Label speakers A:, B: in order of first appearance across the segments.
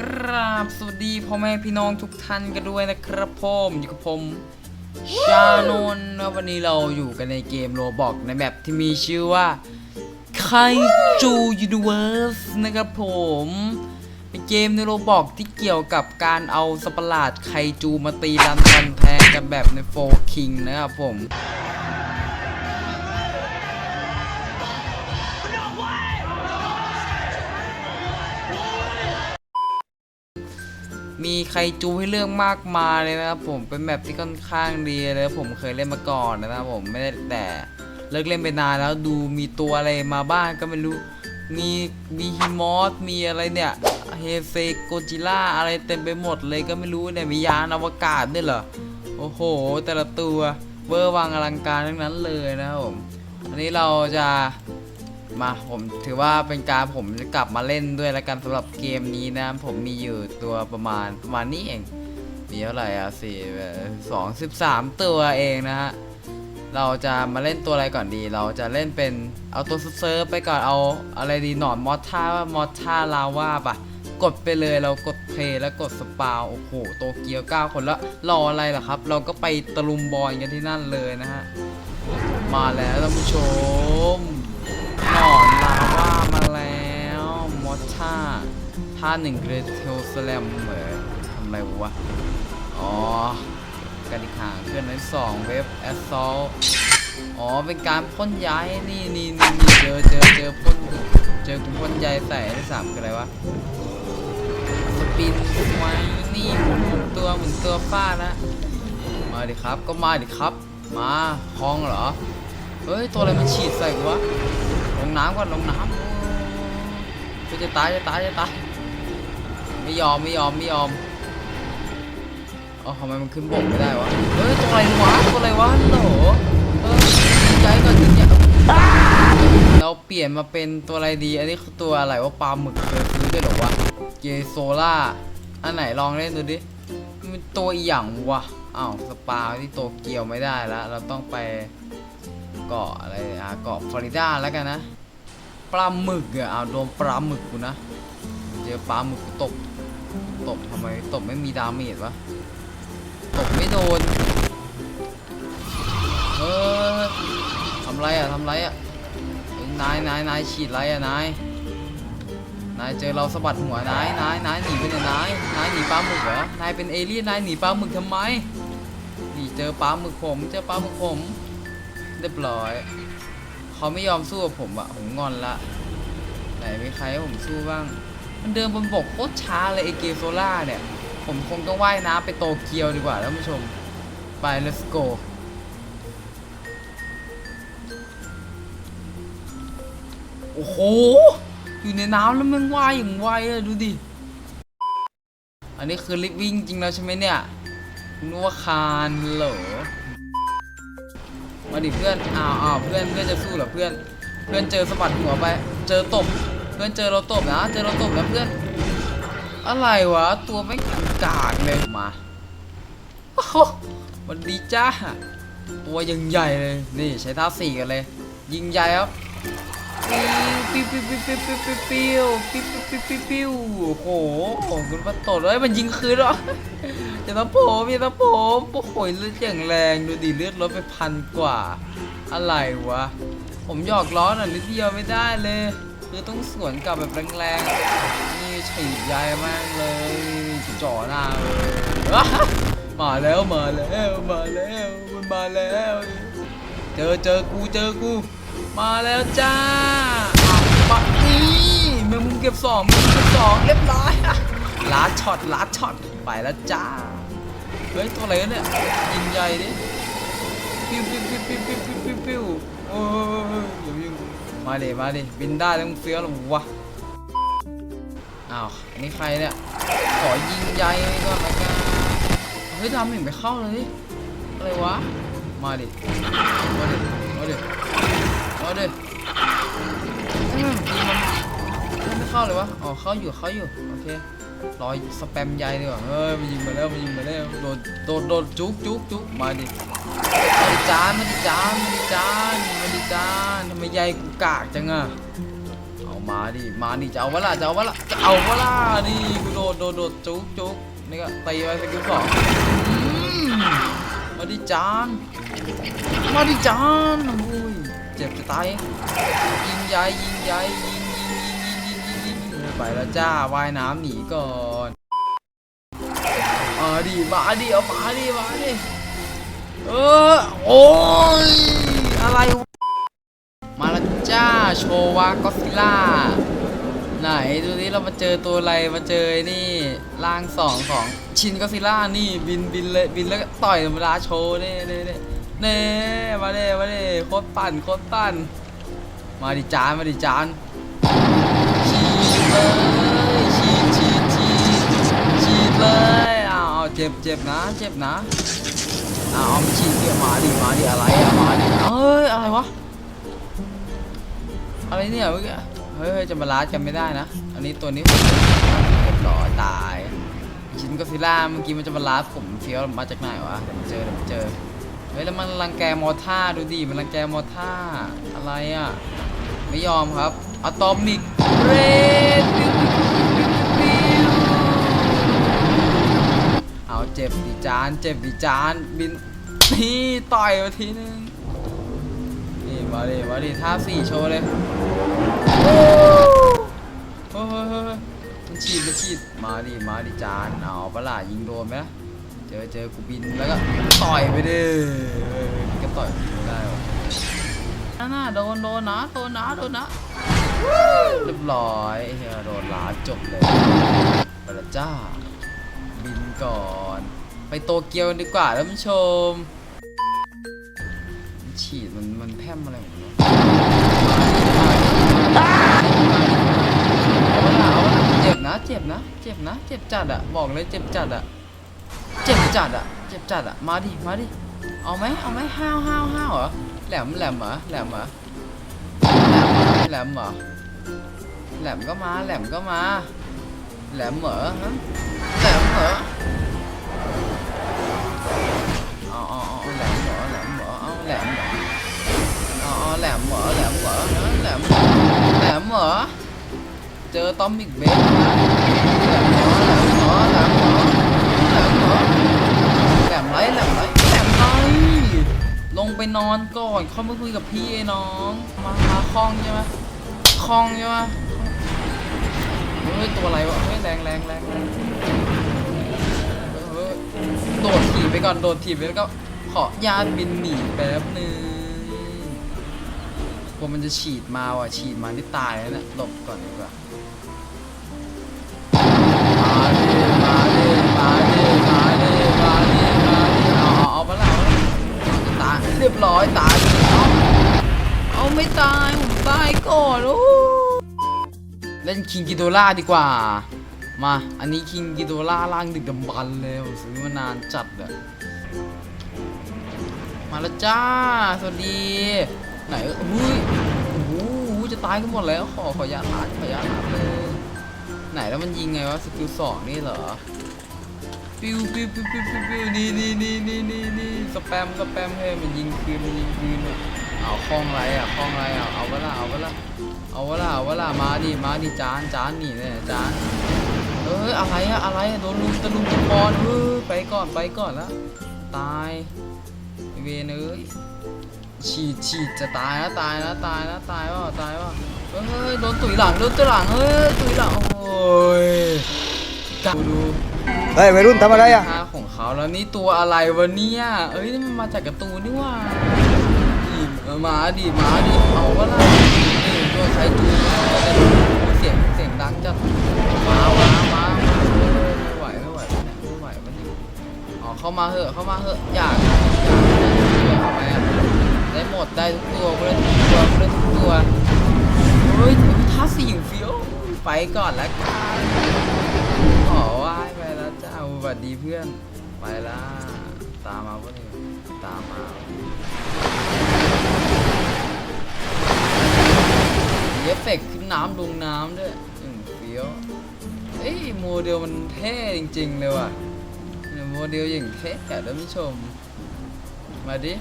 A: กราบสวัสดีพ่อแม่พี่น้องทุกท่านกันด้วยนะครับผมอยู่กับผมชานนนะวันนี้เราอยู่กันในเกมโรบอกในแบบที่มีชื่อว่าไคจูยูนิเวิร์สนะครับผม เป็นเกมในโรบอกที่เกี่ยวกับการเอาสปาร์ลาดไคจูมาตีรันฟันแทงกันแบบในโฟคิงนะครับผม มีใครจูให้เลือกมากมายเลยนะครับผมเป็นแมปที่ค่อนข้างดีเลยผมเคยเล่นมาก่อนนะครับผมไม่ได้แต่เลิกเล่นไปนานแล้วดูมีตัวอะไรมาบ้างก็ไม่รู้มีมีฮิมอสมีอะไรเนี่ยเฮเซโกจิล่าอะไรเต็มไปหมดเลยก็ไม่รู้เนี่ยมียานอวกาศด้วยเหรอโอ้โห แต่ละตัวเวอร์วังอลังการทั้งนั้นเลยนะครับผมอันนี้เราจะ มาผมถือว่าเป็นการผมจะกลับมาเล่นด้วยแล้วกันสำหรับเกมนี้นะ ผมมีอยู่ตัวประมาณประมาณนี้เอง มีเท่าไหร่อะสี่สองสิบสามตัวเองนะฮะ เราจะมาเล่นตัวอะไรก่อนดี เราจะเล่นเป็นเอาตัวเซิร์ฟไปก่อนเอาอะไรดีหนอนมอสท่ามอสท่าลาว่าปะกดไปเลยเรากดเพลย์แล้วกดสปาวโอ้โหโตเกียว9คนแล้วรออะไรล่ะครับ เราก็ไปตะลุมบอลกันที่นั่นเลยนะฮะ มาแล้วท่านผู้ชม หนอนลาว่ามาแล้วมอสท่าท่าหนึ่งเกรเทลสแลมเหมือนทำอะไรวะ อ๋อกันอีกหางเคลื่อนที่สองเว็บแอสซอลอ๋อ เป็นการพ่นย้ายนี่นี่นี่เจอเจอเจอพ่นเจอกูพ่นย้ายใส่ที่สามคืออะไรวะ สปินไว้นี่หมุนหมุนตัวหมุนตัวฟ้านะมาดิครับก็มาดิครับ มาคลองเหรอ เฮ้ย ตัวอะไรมันฉีดใส่กูวะ ลงน้ำก่อนลงน้ำกูจะตายจะตายจะตายไม่ยอมไม่ยอมไม่ยอมอ๋อทำไมมันขึ้นบกไม่ได้วะเฮ้ยตัวอะไรวะตัวอะไรวะโหลเออย้ายก่อนถึงเนี่ยเราเปลี่ยนมาเป็นตัวอะไรดี อันนี้คือตัวอะไรว่าปลาหมึกเคยซื้อด้วยเหรอวะเจโซล่าอันไหนลองเล่นดูดิมันตัวอีหยังวะอ้าวสปาที่โตเกียวไม่ได้แล้วเราต้องไป เกาะอะไรอะเกาะฟลอริดาแล้วกันนะปลาหมึกอะอ้าโดนปลาหมึกกูนะเจอปลาหมึกตบตบทำไมตบไม่มีดาเมจวะตกไม่โดนเออทำไรอะทำไรอะนายนายนายฉีดไรอะนายนายเจอเราสะบัดหัวนายนายนายหนีไปไหนนายนายหนีปลาหมึกเหรอนายเป็นเอเลี่ยนนายหนีปลาหมึกทำไมนี่เจอปลาหมึกผมเจอปลาหมึกผม เรียบร้อย เขาไม่ยอมสู้กับผมอะผมงอนละ ไหนมีใครให้ผมสู้บ้าง มันเดินบนบกโคตรช้าเลยไอเกโซล่าเนี่ย ผมคงต้องว่ายน้ำไปโตเกียวดีกว่าท่านผู้ชม ไป let's go โอ้โห อยู่ในน้ำแล้วมันว่ายอย่างไวอะดูดิ อันนี้คือลิฟวิ่งจริงแล้วใช่ไหมเนี่ยนึกว่าคานเหรอ มาดิเพื่อนอ้าวอ้าวเพื่อนเพื่อนจะสู้เหรอเพื่อน เพื่อนเจอสะบัดหัวไป เจอตบ เพื่อนเจอเราตบนะ เจอเราตบนะเพื่อน อะไรวะ ตัวไม่งกากเลยมาโอ้โหมันดีจ้า ตัวยังใหญ่เลย นี่ใช้ท่าสี่กันเลย ยิงใหญ่ครับปิ้วปิ้วปิ้วปิ้วปิ้วปิ้วปิ้วปิ้วปิ้วปิ้วปิ้วปิ้วโอ้โหของคุณพระโตเลยมันยิงคืนเหรอ อย่าตะผมอย่าตะผมโอ้โหเลือดอย่างแรงดูดิเลือดลดไปพันกว่า อะไรวะ ผมหยอกล้อหน่อยนิดเดียวไม่ได้เลย คือต้องสวนกลับแบบแรงๆ นี่ฉีดยายมากเลยจ่อหน้าเลยมาแล้วมาแล้วมาแล้วมันมาแล้ว เจอเจอกูเจอกู มาแล้วจ้าอะมานี่แมงมุมเก็บสองแมงมุมเก็บสองเรียบร้อยลาดช็อตลาดช็อตไปแล้วจ้า ฮ้ยตัวอะไรเนี่ยยิงใหญ่ดิปิ้วปิ้วปิ้วปิ้วปิ้วปิ้วปิ้วปิ้วโอ้ยอย่ายิงมาดิมาดิบินได้แล้วมึงเฟี้ยวหรอวะอ้าวอันนี้ใครเนี่ยขอยิงใหญ่ก่อนละกันเฮ้ยดำไม่เห็นไปเข้าเลยอะไรวะมาดิมาดิมาดิมาดิอืมยิงมันมันไม่เข้าเลยวะอ๋อเข้าอยู่เข้าอยู่โอเค รอสแปมใหญ่ดีกว่าเฮ้ยมันยิงมาแล้วมันยิงมาแล้วโดนโดนโดนจุกจุกจุกมาดิมาดิจานมาดิจานมาดิจานมาดิจานทำไมใหญ่กูกากจังอะเอามาดิมาดิจะเอาวะล่ะจะเอาวะล่ะจะเอาวะล่ะนี่กูโดดโดดโดดจุกจุกนี่ก็ตีไปสกิลสองมาดิจานมาดิจานโอ้ยเจ็บจะตายยิงใหญ่ยิงใหญ่ ไปแล้วจ้าว่ายน้ำหนีก่อนมาดิมาดิเอามาดิมาดิเออโอ้ยอะไรมาแล้วจ้าโชวาก็ซิล่าไหนดูนี้เรามาเจอตัวอะไรมาเจอนี่ร่างสองของชินก็ซิล่านี่บินบินเลยบินแล้วต่อยธรรมดาโชว์เน่เน่เน่เน่มาเน่มาเน่โคตรปั่นโคตรปั่นมาดิจานมาดิจาน ฉีดฉีดฉีดฉีดเลยอ้าวเจ็บเจ็บนะ เจ็บนะอ้าวเอามาฉีดเกี่ยวมาดิมาดิอะไรอะมาดิเอ้ยอะไรวะอะไรเนี่ยเมื่อกี้เฮ้ยจะมาลาดกันไม่ได้นะ อันนี้ตัวนี้ผมเรียบร้อตายชิ้นก็ซิล่าเมื่อกี้มันจะมาลาดผมเฟี้ยวมาจากไหนวะเดี๋ยวมาเจอเดี๋ยวมาเจอเฮ้ยแล้วมันรังแกมอท่าดูดิมันรังแกมอท่าอะไรอะ ไม่ยอมครับอะตอมิกเรดเอาเจ็บดิจาน เจ็บดิจานบินนี่ต่อยมาทีนึงนี่มาดิมาดิท่าสี่โชว์เลยโอ้โหมันฉีดมันฉีดมาดิมาดิจานเอาปล่ะยิงโดนไหมล่ะเจอเจอกูบินแล้วก็ต่อยไปดิก็ต่อยไม่ได้ นั่นน่ะโดนโดนนะโดนนะโดนนะเรียบร้อยเฮียโดนลาจบเลยไปละจ้า บินก่อน ไปโตเกียวดีกว่าท่านผู้ชม ฉีดมันมันแพร่มอะไรของมันเอาละเอาละเจ็บนะเจ็บนะเจ็บนะเจ็บจัดอะบอกเลยเจ็บจัดอะเจ็บจัดอะเจ็บจัดอะมาดิมาดิเอาไหมเอาไหมห้าวห้าวห้าวเหรอ làm làm hả làm hả làm làm hả làm có mà làm có mà làm mở hả? Làm mở. Ờ ờ ờ làm mở làm mở ờ làm mở. Ờ, ờ làm mở làm mở nữa làm mở làm mở. Chờ tóm miệng bé làm mở làm mở làm mở. Làm mở. Làm lấy làm lấy ลงไปนอนก่อนเข้ามาคุยกับพี่ไอ้น้อง มามาคลองใช่ไหมคลองใช่ไหมเฮ้ยตัวอะไรวะเฮ้ยแรงแรงแรงแรงเฮ้ยโดดถีบไปก่อนโดดถีบไปแล้วก็ขอญาตบินหนีแป๊บนึงกลัวมันจะฉีดมาว่ะฉีดมาที่ตายแล้วนะหลบก่อนดีกว่า รียบร้อยตายเอาเอาไม่ตายผมตายก่อนโอ้เล่นคิงกิโดล่าดีกว่า มาอันนี้คิงกิโดล่าล่างดึกดำบรรเลยผมซื้อมานานจัดอะมาแล้วจ้า สวัสดี ไหนอุ้ยโอ้โหจะตายกันหมดแล้ว ขอขออนุญาตหาขออนุญาตหาเลย ไหนแล้วมันยิงไงวะสกิลสองนี่เหรอ ปิ้วปิ้วปิ้วปิ้วปิ้วปิ้วนี่นี่นี่นี่นี่นี่สแปมสแปมให้มันยิงคืนมันยิงคืนอะเอาคล้องไรอะคล้องไรอะเอาเวลาเอาเวลาเอาเวลาเอาเวลามาดิมาดิจานจานนี่เนี่ยจานเอ้ยอะไรอะอะไรอะโดนลุมตะลุมตะปอนเฮ้ยไปก่อนไปก่อนล้วตายเวนเอ้ยฉีดฉีดจะตายนะตายนะตายนะตายว่าตายว่าเฮ้ยโดนตุ๋ยหลังโดนตุ๋ยหลังเฮ้ยตุ๋ยหลังโอ้ยกัดู
B: เฮ้ยวัยรุ่นทำอะไรอะ
A: ท่าของเขาแล้วนี่ตัวอะไรวะเนี่ย เอ้ยนี่มันมาจากการ์ตูนนี่หว่าดิเออมาดิมาดิเอาวะล่ะนี่ตัวใครจูเสียงเสียงดังจัดมามามาไม่ไหวไม่ไหวไม่ไหวไม่ไหวม่อ๋อเข้ามาเหอะเข้ามาเหอะอยากอยากเอาไหมอะได้หมดได้ทุกตัวเล่นทุกตัวเล่นทุกตัวเฮ้ยท่าสีเฟี้ยวไปก่อนละกัน สดีเพื่อน ไปละตามมาปะเนี่ยตามมาเอฟเฟกต์ขึ้นน้ำลงน้ำด้วยอืมเฟี้ยวเอ้ยโมเดลมันเท่จริง ๆ เลยว่ะโมเดลอย่างเท่อะท่านผู้ชม มาดิ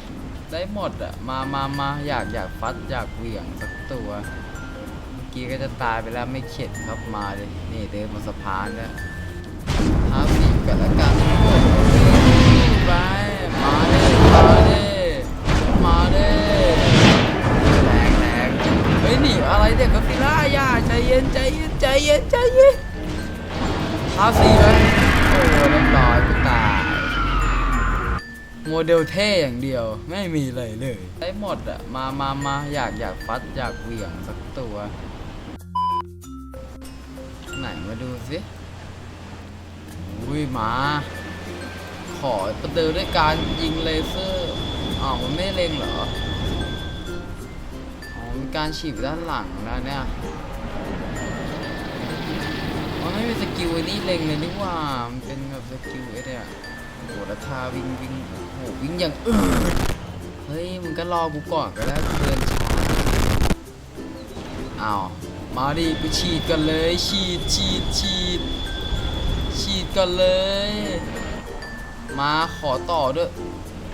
A: ได้หมดอะมามามาอยากอยากฟัดอยากเหวี่ยงสักตัวเมื่อกี้ก็จะตายไปแล้วไม่เข็ดครับมาเลยนี่เดินบนสะพานเนี่ยกันแล้ว กันนะครับผมไปมาเลยมาเลยมาเลยแรงแรงเฮ้ยหนีอะไรเด็กก็ซิล่าย่าใจเย็นใจเย็นใจเย็นใจเย็นท้าสีไหมโอ้เรียบร้อยกูตาย โมเดลเท่อย่างเดียวไม่มีเลยเลยได้หมดอะมามามาอยากอยากฟัดอยากเหวี่ยงสักตัว ไหนมาดูสิ มา ขอประเดิมด้วยการยิงเลเซอร์อ้าวมันไม่เล็งเหรอ อ๋อมีการฉีบด้านหลังแล้วเนี่ยมันไม่มีสกิลไอ้นี่เล็งเลยนี่หว่า มันเป็นแบบสกิลไอ้เนี่ยโหราคาวิ่งวิ่งโอ้โหวิ่งอย่างเออเฮ้ยมึงก็รอกูก่อนก็ได้กูเดินช้าอ้าวมาดิกูฉีดกันเลยฉีดฉีดฉีด ฉีดกันเลย มาขอต่อด้วย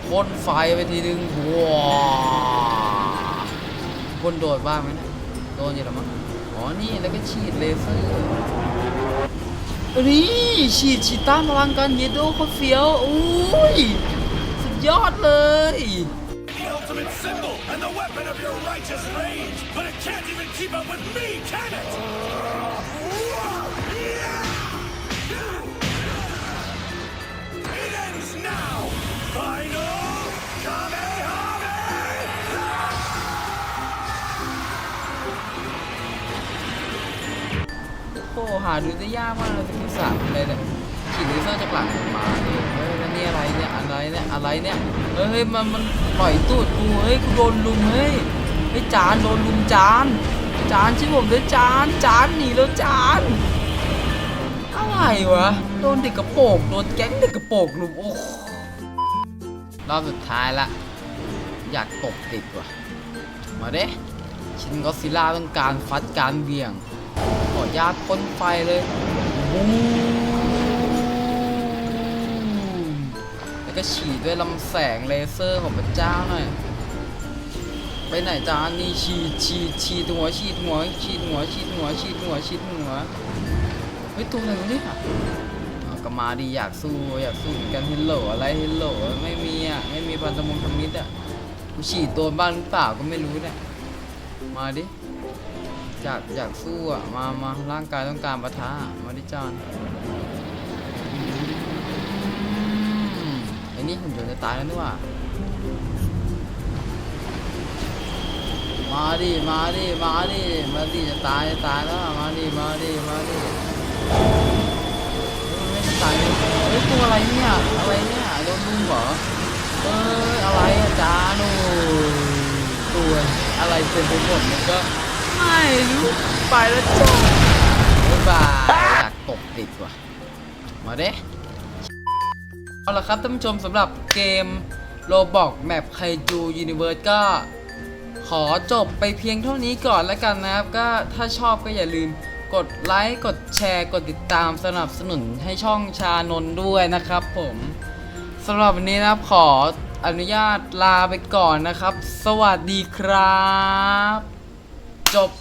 A: พ่นไฟไปทีนึงว้าพ่นโดนบ้างไหมเนี่ยโดนอยู่แล้วมั้งอ๋อนี่แล้วก็ฉีดเลเซอร์นี่ฉีดฉีดต้านพลังกันเยโดโคตรเฟี้ยวอุ้ยสุดยอดเลย
C: ultimate symbol and the weapon of your righteous rage, but it can't even keep up with me, can? It
A: หาดูได้ยากมากเลยสกิลสามอะไรเนี่ยฉีดเลเซอร์จากหลังมาเฮ้ยแล้วนี่อะไรเนี่ยอะไรเนี่ยอะไรเนี่ยเฮ้ยมันมันปล่อยตูดกูเฮ้ยกูโดนลุมเฮ้ยเฮ้ยจานโดนลุมจานจานช่วยผมด้วยจานจานหนีแล้วจานอะไรวะโดนเด็กกระโปงโดนแก๊งเด็กกระโปรงลุมโอ้รอบสุดท้ายละอยากตบติดว่ะมาเด้ชินก็ซิลล่าต้องการฟัดการเบี่ยง ขอญาตพ่นไฟเลยแล้วก็ฉีดด้วยลำแสงเลเซอร์ของพระเจ้าหน่อย ไปไหนจ้านี่ฉีดฉีดฉีดหัวฉีดหัวฉีดหัวฉีดหัวฉีดหัวฉีดหัวเฮ้ยตัวอะไรเนี่ยเอาก็มาดีอยากสู้อยากสู้เหมือนกันเฮลโหลอะไรเฮลโหลไม่มีอะไม่มีพันธมงคำมิตรอะกูฉีดตัวบ้างหรือเปล่าก็ไม่รู้เนี่ยมาดิ อยากอยากสู้อะ มามาร่างกายต้องการปะทะมาดิจอนอืมไอ้นี่หุ่นยนต์จะตายแล้วนี่ว่ามาดิ มาดิ มาดิ มาดิ จะตาย จะตายแล้ว มาดิ มาดิ มาดิไม่ตายเลยเฮ้ยตัวอะไรเนี่ย อะไรเนี่ยโดนลุมเหรอ เอ้ย อะไรอะจาโน่ตัวอะไรเต็มไปหมดมันก็ ไม่รู้ไปแล้วจ้าบ๊ายบายอยากตกติดว่ะ มาเด้เอาละครับท่านผู้ชมสำหรับเกมโ o บอกแมปไคจูยูนิเวิร์สก็ ขอจบไปเพียงเท่านี้ก่อนแล้วกันนะครับ ก็ถ้าชอบก็อย่าลืมกดไลค์ กดแชร์ กดติดตามสนับสนุนให้ช่องชานนด้วยนะครับผมสำหรับวันนี้นะครับขออนุญาตลาไปก่อนนะครับ สวัสดีครับ จบ